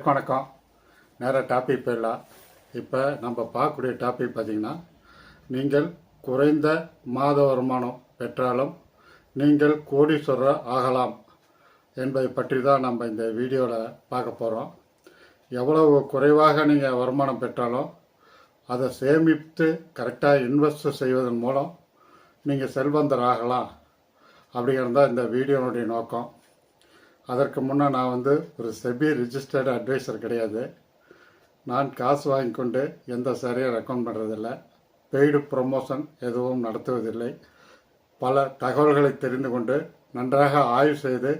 எல்லாருக்கும் வணக்கம். நேராக டாபிக் போயிடலாம். இப்போ நம்ம பார்க்கக்கூடிய டாபிக் பார்த்தீங்கன்னா நீங்கள் குறைந்த மாத வருமானம் பெற்றாலும் நீங்கள் கோடீஸ்வரர் ஆகலாம் என்பதை பற்றி தான் நம்ம இந்த வீடியோவில் பார்க்க போகிறோம் எவ்வளவு குறைவாக நீங்கள் வருமானம் பெற்றாலும் அதை சேமித்து கரெக்டாக இன்வெஸ்ட் செய்வதன் மூலம் நீங்கள் செல்வந்தர் ஆகலாம் அப்படிங்கிறது தான் இந்த வீடியோனுடைய நோக்கம். அதற்கு முன்னே நான் வந்து ஒரு செபி ரிஜிஸ்டர்டு அட்வைசர் கிடையாது. நான் காசு வாங்கி கொண்டு எந்த சரியாக ரெக்கமெண்ட் பண்ணுறதில்லை பெய்டு ப்ரொமோஷன் எதுவும் நடத்துவதில்லை. பல தகவல்களை தெரிந்து கொண்டு நன்றாக ஆய்வு செய்து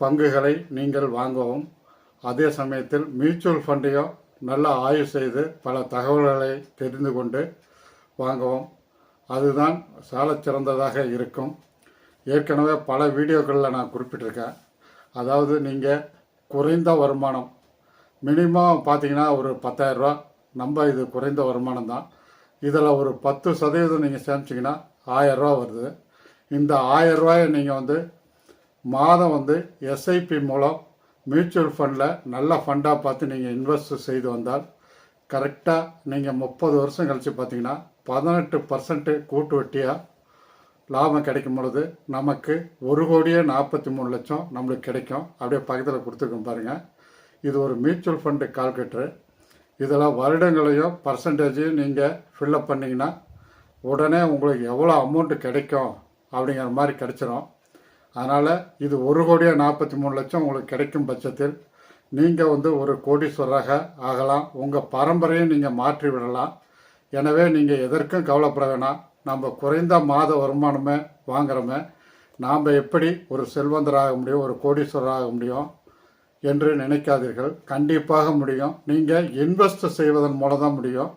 பங்குகளை நீங்கள் வாங்கவும் அதே சமயத்தில் மியூச்சுவல் ஃபண்டையும் நல்லா ஆய்வு செய்து பல தகவல்களை தெரிந்து கொண்டு வாங்கவும். அதுதான் சாலச் சிறந்ததாக இருக்கும். ஏற்கனவே பல வீடியோக்களில் நான் குறிப்பிட்டிருக்கேன். அதாவது நீங்கள் குறைந்த வருமானம். மினிமம் பார்த்தீங்கன்னா ஒரு பத்தாயிரரூவா நம்ம இது குறைந்த வருமானம் தான். இதில் ஒரு பத்து சதவீதம் நீங்கள் சேமிச்சிங்கன்னா ஆயரூவா வருது. இந்த ஆயிரம் நீங்கள் வந்து மாதம் வந்து எஸ்ஐபி மூலம் மியூச்சுவல் ஃபண்டில் நல்ல ஃபண்டாக பார்த்து நீங்கள் இன்வெஸ்ட் செய்து வந்தால் கரெக்டாக நீங்கள் முப்பது வருஷம் கழித்து பார்த்தீங்கன்னா பதினெட்டு பர்சன்ட்டு கூட்டு வட்டியாக லாபம் கிடைக்கும் பொழுது நமக்கு ஒரு கோடியே நாற்பத்தி மூணு லட்சம் நம்மளுக்கு கிடைக்கும். அப்படியே பக்கத்தில் கொடுத்துருக்கோம் பாருங்கள் இது ஒரு மியூச்சுவல் ஃபண்டு கால்குலேட்டரு இதில் வருடங்களையும் பர்சன்டேஜையும் நீங்கள் ஃபில்லப் பண்ணிங்கன்னா உடனே உங்களுக்கு எவ்வளோ அமௌண்ட்டு கிடைக்கும் அப்படிங்கிற மாதிரி கிடைச்சிரும். அதனால் இது ஒரு கோடியே நாற்பத்தி மூணு லட்சம் உங்களுக்கு கிடைக்கும் பட்சத்தில் நீங்கள் வந்து ஒரு கோடீஸ்வரராக ஆகலாம். உங்கள் பரம்பரையை நீங்கள் மாற்றி விடலாம் எனவே நீங்கள் எதற்கும் கவலைப்பட வேணாம். நம்ம குறைந்த மாத வருமானமே வாங்குறோமே நாம் எப்படி ஒரு செல்வந்தராக முடியும் ஒரு கோடீஸ்வரராக முடியும் என்று நினைக்காதீர்கள். கண்டிப்பாக முடியும். நீங்கள் இன்வெஸ்ட் செய்வதன் மூலம் தான் முடியும்.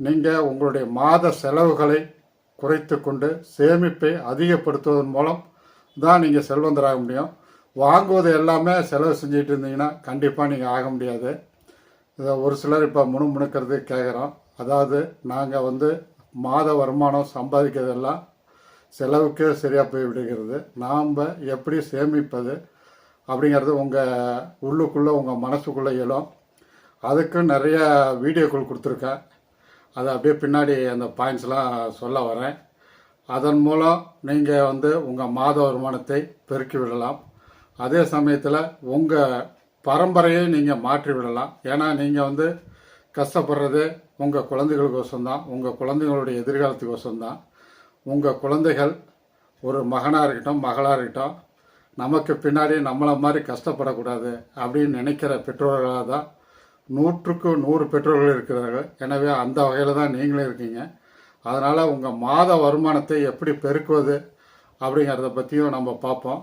நீங்கள் உங்களுடைய மாத செலவுகளை குறைத்து கொண்டு சேமிப்பை அதிகப்படுத்துவதன் மூலம் தான் நீங்கள் செல்வந்தராக முடியும். வாங்குவது எல்லாமே செலவு செஞ்சுட்டு இருந்தீங்கன்னா கண்டிப்பாக நீங்கள் ஆக முடியாது. இதை ஒரு சிலர் இப்போ முணுமுணுக்கிறது கேட்குறோம் அதாவது நாங்கள் வந்து மாத வருமானம் சம்பாதிக்கிறதெல்லாம் செலவுக்கே சரியாக போய் விடுகிறது. நாம் எப்படி சேமிப்பது அப்படிங்கிறது உங்கள் உள்ளுக்குள்ளே உங்கள் மனசுக்குள்ளே இயலும் அதுக்கும் நிறைய வீடியோக்கள் கொடுத்துருக்கேன். அதை அப்படியே பின்னாடி அந்த பாயிண்ட்ஸ்லாம் சொல்ல வரேன். அதன் மூலம் நீங்கள் வந்து உங்கள் மாத வருமானத்தை பெருக்கி விடலாம். அதே சமயத்தில் உங்கள் பரம்பரையை நீங்கள் மாற்றி விடலாம். ஏன்னா நீங்கள் வந்து கஷ்டப்படுறது உங்கள் குழந்தைகளுக்கோசம் தான் உங்கள் குழந்தைங்களுடைய எதிர்காலத்துக்கோசம் தான் உங்கள் குழந்தைகள் ஒரு மகனாக இருக்கட்டும் மகளாக இருக்கட்டும் நமக்கு பின்னாடி நம்மளை மாதிரி கஷ்டப்படக்கூடாது அப்படின்னு நினைக்கிற பெற்றோர்களாக தான் நூற்றுக்கு நூறு பெற்றோர்கள் இருக்கிறார்கள். எனவே அந்த வகையில் தான் நீங்களும் இருக்கீங்க. அதனால் உங்கள் மாத வருமானத்தை எப்படி பெருக்குவது அப்படிங்கிறத பற்றியும் நம்ம பார்ப்போம்.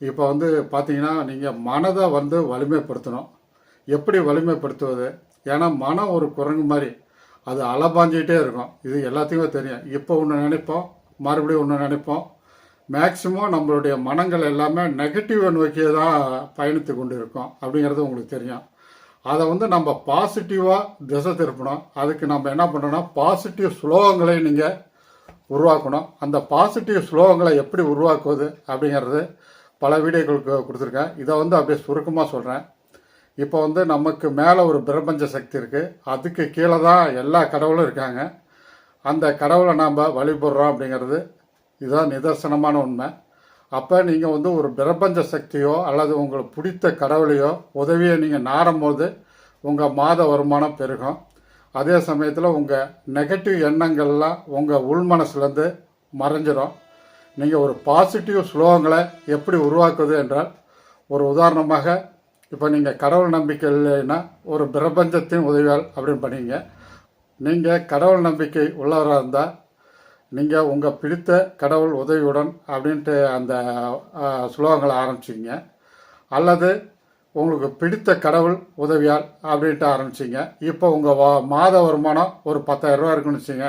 இப்போ வந்து பார்த்தீங்கன்னா நீங்கள் மனதை வந்து வலிமைப்படுத்தணும். எப்படி வலிமைப்படுத்துவது? ஏன்னா மனம் ஒரு குரங்கு மாதிரி. அது அலபாஞ்சிக்கிட்டே இருக்கும். இது எல்லாத்தையுமே தெரியும். இப்போ ஒன்று நினைப்போம் மறுபடியும் ஒன்று நினைப்போம். மேக்சிமம் நம்மளுடைய மனங்கள் எல்லாமே நெகட்டிவை நோக்கியே தான் பயணித்து கொண்டு இருக்கோம் அப்படிங்கிறது உங்களுக்கு தெரியும். அதை வந்து நம்ம பாசிட்டிவாக திசை திருப்பணும். அதுக்கு நம்ம என்ன பண்ணோம்னா பாசிட்டிவ் ஸ்லோகங்களை நீங்கள் உருவாக்கணும். அந்த பாசிட்டிவ் ஸ்லோகங்களை எப்படி உருவாக்குவது அப்படிங்கிறது பல வீடியோக்களுக்கு கொடுத்துருக்கேன். இதை வந்து அப்படியே சுருக்கமாக சொல்கிறேன் இப்போ வந்து நமக்கு மேலே ஒரு பிரபஞ்ச சக்தி இருக்குது அதுக்கு கீழே தான் எல்லா கடவுளும் இருக்காங்க. அந்த கடவுளை நாம் வழிபடுறோம் அப்படிங்கிறது இதுதான் நிதர்சனமான உண்மை. அப்போ நீங்கள் வந்து ஒரு பிரபஞ்ச சக்தியோ அல்லது உங்களுக்கு பிடித்த கடவுளையோ உதவியை நீங்கள் நாடும்போது உங்கள் மாத வருமானம் பெருகும். அதே சமயத்தில் உங்கள் நெகட்டிவ் எண்ணங்கள்லாம் உங்கள் உள் மனசுலேருந்து நீங்கள் ஒரு பாசிட்டிவ் ஸ்லோகங்களை எப்படி உருவாக்குது என்றால் ஒரு உதாரணமாக இப்போ நீங்கள் கடவுள் நம்பிக்கை இல்லைன்னா ஒரு பிரபஞ்சத்தின் உதவியால் அப்படின்னு பண்ணீங்க. நீங்கள் கடவுள் நம்பிக்கை உள்ளவராக இருந்தால் நீங்கள் உங்கள் பிடித்த கடவுள் உதவியுடன் அப்படின்ட்டு அந்த சுலோகங்களை ஸ்லோகங்களை ஆரம்பிச்சிங்க. அல்லது உங்களுக்கு பிடித்த கடவுள் உதவியால் அப்படின்ட்டு ஆரம்பிச்சிங்க. இப்போ உங்கள் வா மாத வருமானம் ஒரு 10000 ரூபா இருக்குன்னு வச்சுங்க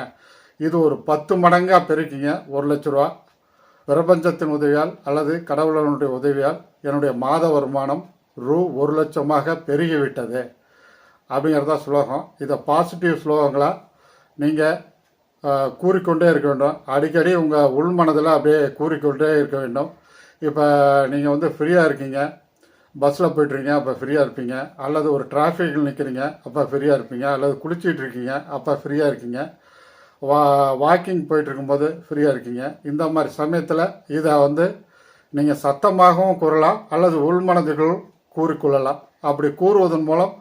இது ஒரு பத்து மடங்காக பெருக்கிங்க. ஒரு லட்ச ரூபா. பிரபஞ்சத்தின் உதவியால் அல்லது கடவுளனுடைய உதவியால் என்னுடைய மாத வருமானம் ரூ ஒரு லட்சமாக பெருகிவிட்டது அப்படிங்கிறது தான் ஸ்லோகம் இதை பாசிட்டிவ் ஸ்லோகங்களாக நீங்கள் கூறிக்கொண்டே இருக்க வேண்டும். அடிக்கடி உங்கள் உள்மனதில் அப்படியே கூறிக்கொண்டே இருக்க வேண்டும். இப்போ நீங்கள் வந்து ஃப்ரீயாக இருக்கீங்க. பஸ்ஸில் போயிட்டுருக்கீங்க அப்போ ஃப்ரீயாக இருப்பீங்க. அல்லது ஒரு டிராஃபிக்கில் நிற்கிறீங்க அப்போ ஃப்ரீயாக இருப்பீங்க. அல்லது குளிச்சிட்டு இருக்கீங்க அப்போ ஃப்ரீயாக இருக்கீங்க. வா வாக்கிங் போயிட்டுருக்கும்போது ஃப்ரீயாக இருக்கீங்க. இந்த மாதிரி சமயத்தில் இதை வந்து நீங்கள் சத்தமாகவும் கூறலாம். அல்லது உள்மனதுக்குள் கூறிக்கொள்ளலாம். அப்படி கூறுவதன் மூலம்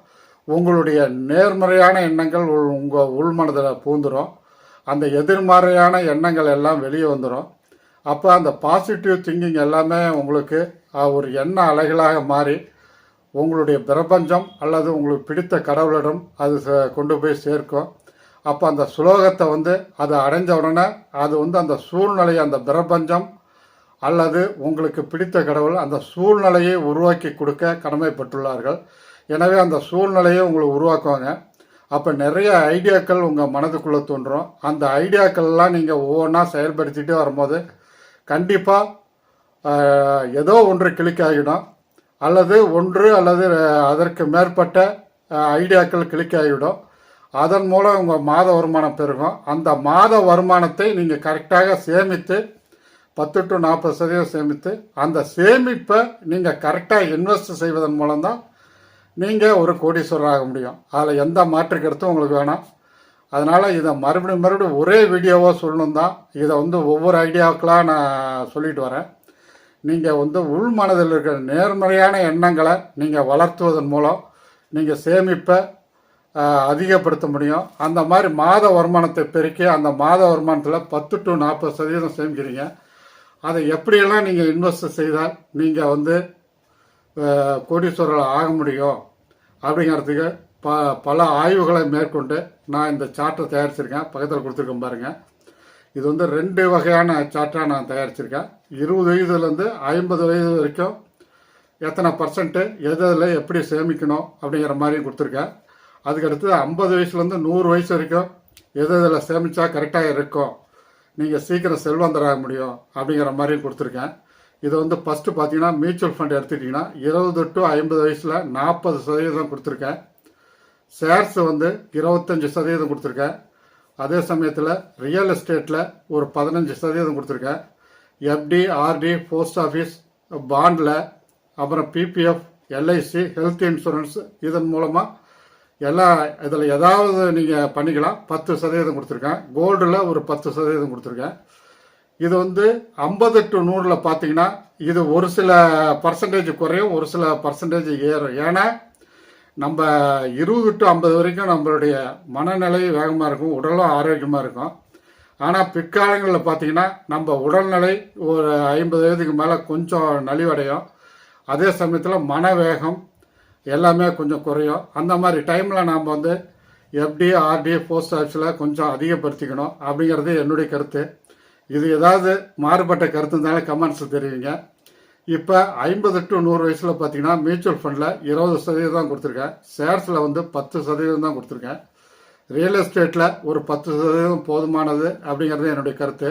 உங்களுடைய நேர்மறையான எண்ணங்கள் உங்கள் உள்மனதில் பூந்துடும் அந்த எதிர்மறையான எண்ணங்கள் எல்லாம் வெளியே வந்துடும் அப்போ அந்த பாசிட்டிவ் திங்கிங் எல்லாமே உங்களுக்கு ஒரு எண்ண அலைகளாக மாறி உங்களுடைய பிரபஞ்சம் அல்லது உங்களுக்கு பிடித்த கடவுளிடம் அது ச- கொண்டு போய் சேர்க்கும். அப்போ அந்த சுலோகத்தை வந்து அதை அடைஞ்ச உடனே அது வந்து அந்த சூழ்நிலையை அந்த பிரபஞ்சம் அல்லது உங்களுக்கு பிடித்த கடவுள் அந்த சூழ்நிலையை உருவாக்கி கொடுக்க கடமைப்பட்டுள்ளார்கள். எனவே அந்த சூழ்நிலையை உங்களை உருவாக்குவாங்க. அப்போ நிறைய ஐடியாக்கள் உங்கள் மனதுக்குள்ளே தோன்றும். அந்த ஐடியாக்கள்லாம் நீங்கள் ஒவ்வொன்றா செயல்படுத்திகிட்டே வரும்போது கண்டிப்பாக ஏதோ ஒன்று கிளிக் ஆகிடும். அல்லது ஒன்று அல்லது அதற்கு மேற்பட்ட ஐடியாக்கள் கிளிக் ஆகிவிடும். அதன் மூலம் உங்கள் மாத வருமானம் பெருகும். அந்த மாத வருமானத்தை நீங்கள் கரெக்டாக சேமித்து பத்து டு நாற்பது சதவீதம் சேமித்து அந்த சேமிப்பை நீங்கள் கரெக்டாக இன்வெஸ்ட் செய்வதன் மூலம்தான் நீங்கள் ஒரு கோடீஸ்வரர் ஆக முடியும். அதில் எந்த மாற்று கருத்தும் உங்களுக்கு வேணாம். அதனால் இதை மறுபடியும் மறுபடியும் ஒரே வீடியோவாக சொல்லணும் தான் இதை வந்து ஒவ்வொரு ஐடியாவுக்கெலாம் நான் சொல்லிட்டு வரேன். நீங்கள் வந்து உள் மனதில் இருக்கிற நேர்மறையான எண்ணங்களை நீங்கள் வளர்த்துவதன் மூலம் நீங்கள் சேமிப்பை அதிகப்படுத்த முடியும். அந்த மாதிரி மாத வருமானத்தை பெருக்கி அந்த மாத வருமானத்தில் பத்து டு நாற்பது சதவீதம் சேமிக்கிறீங்க. அதை எப்படியெல்லாம் நீங்கள் இன்வெஸ்ட் செய்தால் நீங்கள் வந்து கோடீஸ்வரர் ஆக முடியும் அப்படிங்கிறதுக்கு ப பல ஆய்வுகளை மேற்கொண்டு நான் இந்த சார்ட்டை தயாரிச்சிருக்கேன். பக்கத்தில் கொடுத்துருக்கேன் பாருங்கள் இது வந்து ரெண்டு வகையான சார்ட்டாக நான் தயாரிச்சிருக்கேன். இருபது வயதுலேருந்து ஐம்பது வயது வரைக்கும் எத்தனை பர்சன்ட்டு எது எதில் எப்படி சேமிக்கணும் அப்படிங்கிற மாதிரியும் கொடுத்துருக்கேன். அதுக்கடுத்து ஐம்பது வயசுலேருந்து நூறு வயசு வரைக்கும் எது எதில் சேமித்தா கரெக்டாக இருக்கும் நீங்கள் சீக்கிரம் செல்வந்தராக முடியும் அப்படிங்கிற மாதிரியும் கொடுத்துருக்கேன். இது வந்து ஃபஸ்ட்டு பார்த்தீங்கன்னா மியூச்சுவல் ஃபண்ட் எடுத்துக்கிட்டிங்கன்னா இருபது டு ஐம்பது வயசில் நாற்பது சதவீதம் கொடுத்துருக்கேன். ஷேர்ஸ் வந்து இருபத்தஞ்சி சதவீதம் கொடுத்துருக்கேன். அதே சமயத்தில் ரியல் எஸ்டேட்டில் ஒரு பதினஞ்சு சதவீதம் கொடுத்துருக்கேன். எஃப்டி ஆர்டி போஸ்ட் ஆஃபீஸ் பாண்டில் அப்புறம் பிபிஎஃப் எல்ஐசி ஹெல்த் இன்சூரன்ஸ் இதன் மூலமாக எல்லா இதில் ஏதாவது நீங்கள் பண்ணிக்கலாம். பத்து சதவீதம் கொடுத்துருக்கேன். கோல்டில் ஒரு பத்து சதவீதம் கொடுத்துருக்கேன். இது வந்து ஐம்பது டு நூறில் பார்த்தீங்கன்னா இது ஒரு சில பர்சன்டேஜ் குறையும் ஒரு சில பர்சன்டேஜ் ஏறும். ஏன்னா நம்ம இருபது டு ஐம்பது வரைக்கும் நம்மளுடைய மனநிலை வேகமாக இருக்கும் உடலும் ஆரோக்கியமாக இருக்கும். ஆனால் பிற்காலங்களில் பார்த்தீங்கன்னா நம்ம உடல்நிலை ஒரு ஐம்பது வயதுக்கு மேலே கொஞ்சம் நலிவடையும். அதே சமயத்தில் மனவேகம் எல்லாமே கொஞ்சம் குறையும். அந்த மாதிரி டைமில் நாம் வந்து எஃப்டி ஆர்டி போஸ்ட் ஆஃபீஸில் கொஞ்சம் அதிகப்படுத்திக்கணும் அப்படிங்கிறது என்னுடைய கருத்து. இது ஏதாவது மாறுபட்ட கருத்து இருந்தாலும் கமெண்ட்ஸ் தெரிவிங்க. இப்போ ஐம்பது டு நூறு வயசில் பார்த்தீங்கன்னா மியூச்சுவல் ஃபண்டில் இருபது சதவீதம் தான் கொடுத்துருக்கேன். ஷேர்ஸில் வந்து பத்து சதவீதம் தான் கொடுத்துருக்கேன். ரியல் எஸ்டேட்டில் ஒரு பத்து சதவீதம் போதுமானது அப்படிங்கிறது என்னுடைய கருத்து.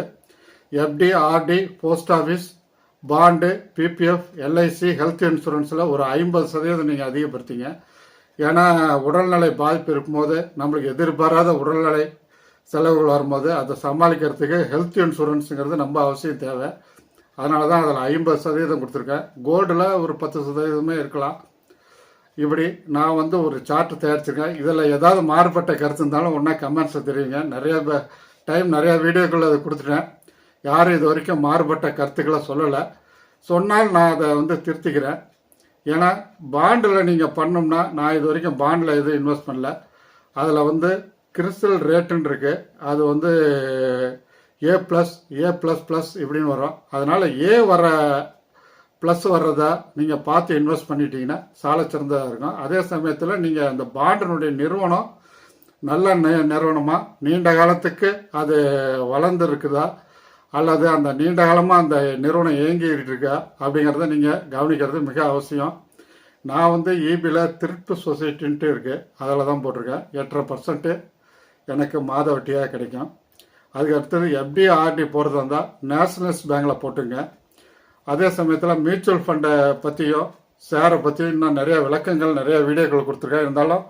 FD RD post office bond PPF LIC health இன்சூரன்ஸில் ஒரு ஐம்பது சதவீதம் நீங்கள் அதிகப்படுத்திங்க. ஏன்னா உடல்நிலை பாதிப்பு இருக்கும்போது நம்மளுக்கு எதிர்பாராத உடல்நிலை செலவுகள் வரும்போது அதை சமாளிக்கிறதுக்கு ஹெல்த் இன்சூரன்ஸுங்கிறது ரொம்ப அவசியம் தேவை. அதனால தான் அதில் ஐம்பது சதவீதம் கொடுத்துருக்கேன். கோல்டில் ஒரு பத்து சதவீதமே இருக்கலாம். இப்படி நான் வந்து ஒரு சார்ட் தயாரிச்சிருக்கேன். இதில் ஏதாவது மாறுபட்ட கருத்து இருந்தாலும் ஒன்றா கமெண்ட்ஸில் தெரியுங்க நிறையா டைம் நிறையா வீடியோக்கள் அதை கொடுத்துட்டேன். யாரும் இது வரைக்கும் மாறுபட்ட கருத்துக்களை சொல்லலை. சொன்னால் நான் அதை வந்து திருத்திக்கிறேன் ஏன்னா பாண்டில் நீங்கள் பண்ணோம்னா நான் இது வரைக்கும் பாண்டில் எதுவும் இன்வெஸ்ட் பண்ணல. அதில் வந்து கிறிஸ்டல் ரேட்டுன்னு இருக்குது அது வந்து A plus A plus plus இப்படின்னு வரும். அதனால் ஏ வர ப்ளஸ் வர்றதா நீங்கள் பார்த்து இன்வெஸ்ட் பண்ணிட்டீங்கன்னா சாலை சிறந்ததாக இருக்கும். அதே சமயத்தில் நீங்கள் அந்த பாண்டினுடைய நிறுவனம் நல்ல நிறுவனமாக நீண்ட காலத்துக்கு அது வளர்ந்துருக்குதா அல்லது அந்த நீண்ட காலமாக அந்த நிறுவனம் இயங்கிட்டு இருக்கா அப்படிங்கிறத நீங்கள் கவனிக்கிறது மிக அவசியம். நான் வந்து ஈபியில் திருட்டு சொசைட்டின்ட்டு இருக்குது அதில் தான் போட்டிருக்கேன். எட்டரை பர்சன்ட்டு எனக்கு மாத வட்டியாக கிடைக்கும். அதுக்கு அடுத்தது எஃப்டி ஆர்டி போகிறதா இருந்தால் நேஷனல்ஸ் பேங்கில் போட்டுங்க. அதே சமயத்தில் மியூச்சுவல் ஃபண்டை பற்றியும் ஷேரை பற்றியும் இன்னும் நிறைய விளக்கங்கள் நிறைய வீடியோக்கள் கொடுத்துருக்கேன். இருந்தாலும்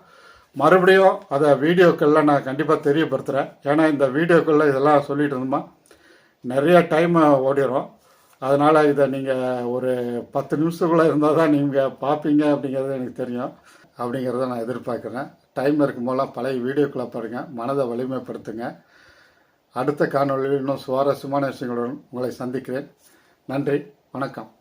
மறுபடியும் அதை வீடியோக்களில் நான் கண்டிப்பாக தெரியப்படுத்துகிறேன் ஏன்னா இந்த வீடியோக்களில் இதெல்லாம் சொல்லிட்டு இருந்தோமா நிறைய டைம் ஓடிடும் அதனால் இதை நீங்கள் ஒரு பத்து நிமிஷத்துக்குள்ளே இருந்தால் தான் நீங்கள் பார்ப்பீங்க அப்படிங்கிறது எனக்கு தெரியும். அப்படிங்கிறத நான் எதிர்பார்க்குறேன். டைம் இருக்கும்போதெல்லாம் பழைய வீடியோக்களை பாருங்கள் மனதை வலிமைப்படுத்துங்க. அடுத்த காணொளியில் இன்னும் சுவாரஸ்யமான விஷயங்களுடன் உங்களை சந்திக்கிறேன். நன்றி. வணக்கம்.